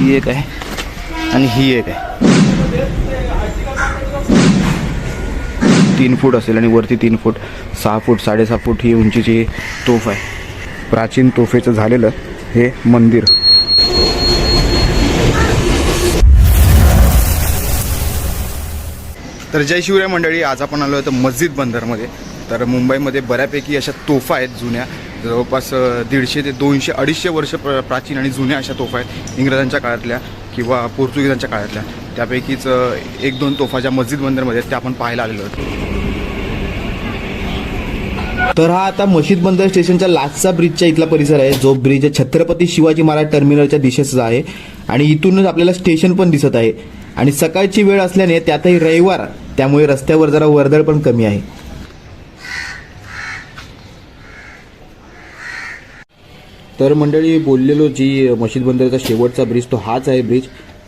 ही एक आहे आणि ही एक आहे. तीन फूट असेल आणि वरती तीन फूट सहा फूट साडेसहा फूट ही उंचीची तोफ आहे. प्राचीन तोफेचं झालेलं हे मंदिर. तर जय शिवराय मंडळी आज आपण आलो तर मस्जिद बंदरमध्ये. तर मुंबईमध्ये बऱ्यापैकी अशा तोफा आहेत जुन्या. जवळपास दीडशे ते दोनशे अडीचशे वर्ष प्र प्राचीन आणि जुन्या अशा तोफा आहेत इंग्रजांच्या काळातल्या किंवा पोर्तुगीजांच्या काळातल्या. त्यापैकीच एक दोन तोफा ज्या मस्जिद बंदरमध्ये आहेत त्या आपण पाहायला आलेलो आहोत. तर हा आता मशीद बंदर स्टेशनच्या लास्टचा ब्रिजच्या इथला परिसर आहे. जो ब्रिज छत्रपती शिवाजी महाराज टर्मिनलच्या दिशेचा आहे आणि इथूनच आपल्याला स्टेशन पण दिसत आहे. आणि सकाळची वेळ असल्याने त्यातही रविवार त्यामुळे रस्त्यावर जरा वर्दळ पण कमी आहे. तर मंडळी बोललेलो जी मशीद बंदरचा शेवटचा ब्रिज तो हाच आहे ब्रिज.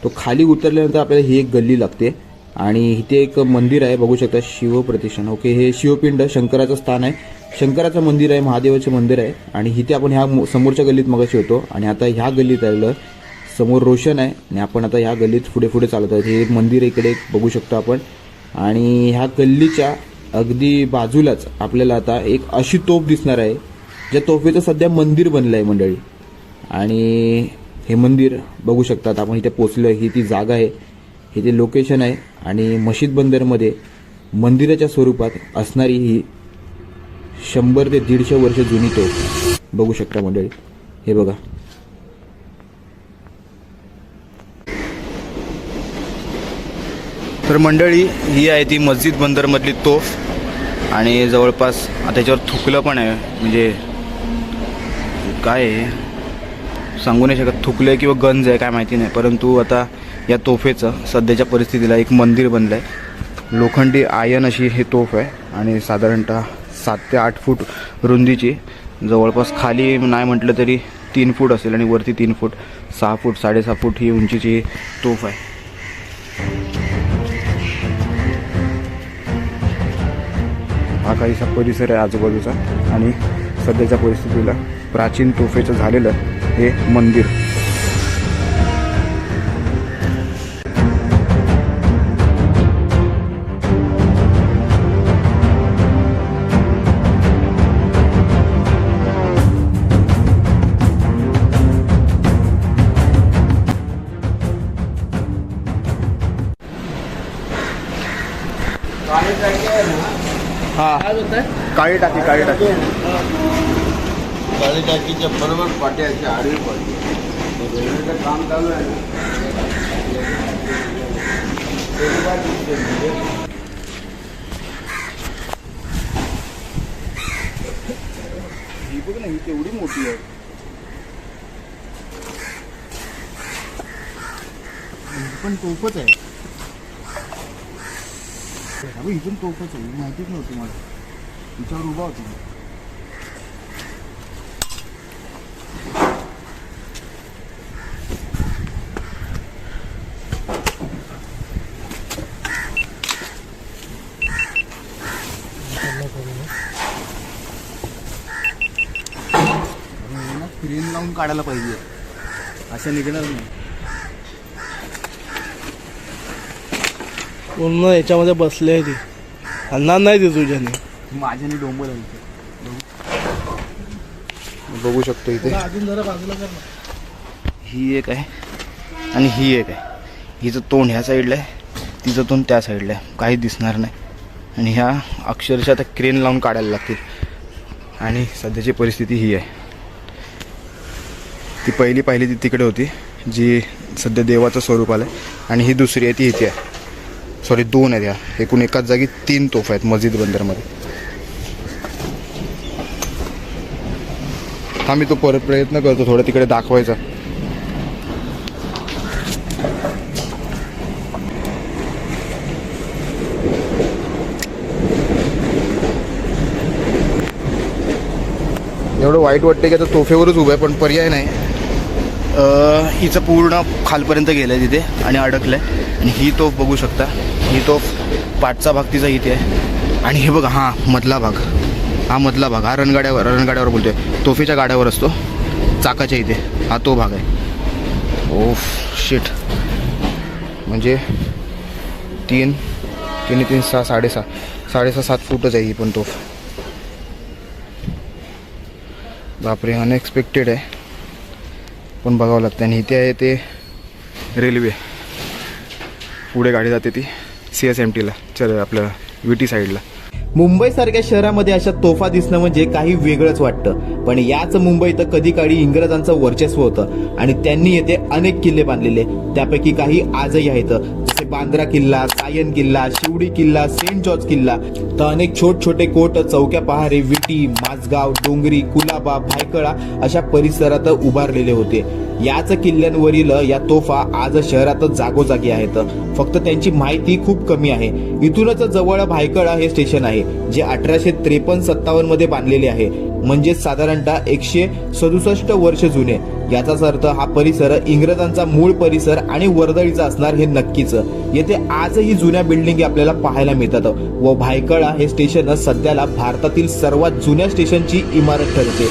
तो खाली उतरल्यानंतर आपल्याला ही एक गल्ली लागते. आणि इथे एक मंदिर आहे बघू शकता शिवप्रतिष्ठान. ओके हे शिवपिंड शंकराचं स्थान आहे. शंकराचं मंदिर आहे महादेवाचं मंदिर आहे. आणि इथे आपण ह्या समोरच्या गल्लीत मगाशी होतो आणि आता ह्या गल्लीत आलेलं समोर रोशन आहे. आणि आपण आता ह्या गल्लीत पुढे पुढे चालत आहोत. हे मंदिर इकडे बघू शकतो आपण. आणि ह्या गल्लीच्या अगदी बाजूलाच आपल्याला आता एक अशी तोफ दिसणार आहे. ज्या तोफेचं सध्या मंदिर बनलं आहे मंडळी. आणि हे मंदिर बघू शकतात आपण इथे पोचलो आहे ही ती जागा आहे. हे ते लोकेशन आहे. आणि मशीद बंदरमध्ये मंदिराच्या स्वरूपात असणारी ही शंभर ते दीडशे वर्ष जुनी तोफ. बघू शकता मंडळी. हे बघा. तर मंडळी ही आहे ती मस्जिद बंदरमधली तोफ. आणि जवळपास त्याच्यावर थुकलं पण आहे. म्हणजे काय आहे? सांगू नाही शकत. थुकलं आहे किंवा गंज आहे काय माहिती नाही. परंतु आता या तोफेचं सध्याच्या परिस्थितीला एक मंदिर बनलं आहे लोखंडी आयन अशी हे तोफ आहे आणि साधारणतः सात ते आठ फूट रुंदीची. जवळपास खाली नाही म्हटलं तरी तीन फूट असेल आणि वरती तीन फूट. सहा फूट साडेसहा फूट ही उंचीची तोफ आहे. हा काहीसा परिसर आहे आजूबाजूचा आणि सध्याच्या परिस्थितीला प्राचीन तोफेचं झालेलं हे मंदिर. हा. काळी टाकी काळी टाकी. काळी टाकीच्या बरोबर पाट्याच्या आडवी रेल्वेचं काम चालू आहे ना? ही बघ ना ही केवढी मोठी आहे. ही पण तोफच आहे. अगं ही पण तोफच आहे. माहितीच नव्हती मला. तिच्यावर उभा होती मी. आणि ना क्रेन लावून काढायला पाहिजे. असं निघणार नाही. पूर्ण याच्यामध्ये बसले आहे ती. हलणार नाही ती तुझ्याने. माझ्याने डोंबर. बघू. शकतो इथे. अजून जरा बाजूला कर ना. ही एक आहे आणि ही एक आहे. हिचं तोंड ह्या साईडला आहे तिचं तोंड त्या साईडला आहे. काही दिसणार नाही. आणि ह्या अक्षरशः आता क्रेन लावून काढायला लागतील. आणि सध्याची परिस्थिती ही आहे. ती पहिली पाहिली ती तिकडे होती जी सध्या देवाचं स्वरूप आलं आहे आणि ही दुसरी आहे ती इथे आहे. सॉरी दोन आहेत या. एकूण एकाच जागी तीन तोफ आहेत मस्जिद बंदरमध्ये. हा मी तो परत प्रयत्न करतो थोडं तिकडे दाखवायचा. एवढं वाईट वाटतं की आता तोफेवरच उभं आहे पण पर्याय नाही. हिचं पूर्ण खालपर्यंत गेलं आहे तिथे आणि अडकलं आहे आणि ही तोफ बघू शकता. ही तोफ पाठचा भाग तिचा इथे आहे. आणि हे बघा हां मधला भाग. हा मधला भाग. हा रणगाड्यावर रणगाड्यावर बोलतो आहे तोफेच्या गाड्यावर असतो. चाकाच्या इथे. हा तो भाग आहे. ओफ शिट म्हणजे तीन तीन तीन सहा साडेसहा. साडेसहा सात फूटच आहे ही पण तोफ. बापरे अनएक्सपेक्टेड आहे. पण बघावं लागतं आणि इथे आहे ते रेल्वे पुढे गाडी जाते ती सी एस एम टीला चल आपलं विटी टी साईडला मुंबईसारख्या शहरामध्ये अशा तोफा दिसणं म्हणजे काही वेगळंच वाटतं. पण याच मुंबईत कधी काळी इंग्रजांचं वर्चस्व होतं आणि त्यांनी येथे अनेक किल्ले बांधलेले. त्यापैकी काही आजही आहेत. जसे बांद्रा किल्ला सायन किल्ला शिवडी किल्ला सेंट जॉर्ज किल्ला. तर अनेक छोट छोटे कोट चौक्या पहारे विटी माझगाव डोंगरी कुलाबा भायकळा अशा परिसरात उभारलेले होते. याच किल्ल्यांवरील या तोफा आज शहरातच जागोजागी आहेत. फक्त त्यांची माहिती खूप कमी आहे. इथूनच जवळ भायखळा हे स्टेशन आहे जे अठराशे त्रेपन्न सत्तावन्नमध्ये बांधलेले आहे. म्हणजे साधारणतः एकशे सदुसष्ट वर्ष जुने. याचाच अर्थ हा परिसर इंग्रजांचा मूळ परिसर आणि वर्दळीचा असणार हे नक्कीच. येथे आजही जुन्या बिल्डिंगी आपल्याला पाहायला मिळतात. व भायखळा हे स्टेशन सध्याला भारतातील सर्वात जुन्या स्टेशनची इमारत ठरते.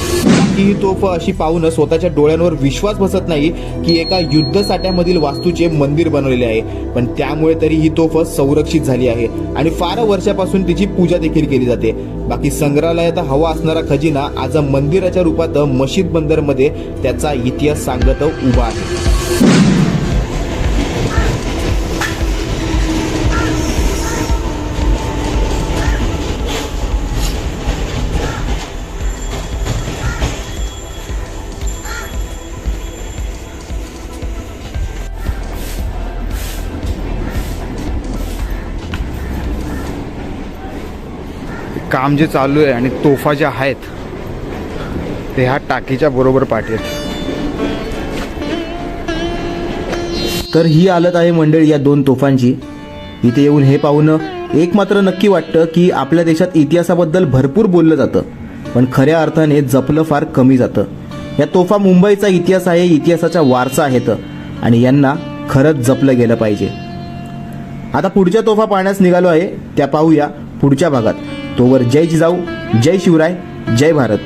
की ही तोफ अशी पाहून स्वतःच्या डोळ्यांवर विश्वास बसत नाही की एका युद्ध साठ्यामधील वास्तूचे मंदिर बनवलेले आहे. पण त्यामुळे तरी ही तोफ संरक्षित झाली आहे. आणि फार वर्षापासून तिची पूजा देखील केली जाते. बाकी संग्रहालयात हवा असणारा खजिना आज मंदिराच्या रूपात मशीद बंदरमध्ये त्याचा इतिहास सांगत उभा आहे. काम जे चालू आहे आणि तोफा ज्या आहेत ते ह्या टाकीच्या बरोबर पाठी आहेत. तर ही हालत आहे मंडळी या दोन तोफांची. इथे येऊन हे पाहून एक मात्र नक्की वाटतं की आपल्या देशात इतिहासाबद्दल भरपूर बोललं जातं पण खऱ्या अर्थाने जपलं फार कमी जातं. या तोफा मुंबईचा इतिहास आहे इतिहासाचा वारसा आहेत आणि यांना खरंच जपलं गेलं पाहिजे. आता पुढच्या तोफा पाहण्यास निघालो आहे त्या पाहूया पुढच्या भागात. तोवर जय जिजाऊ जय शिवराय जय भारत.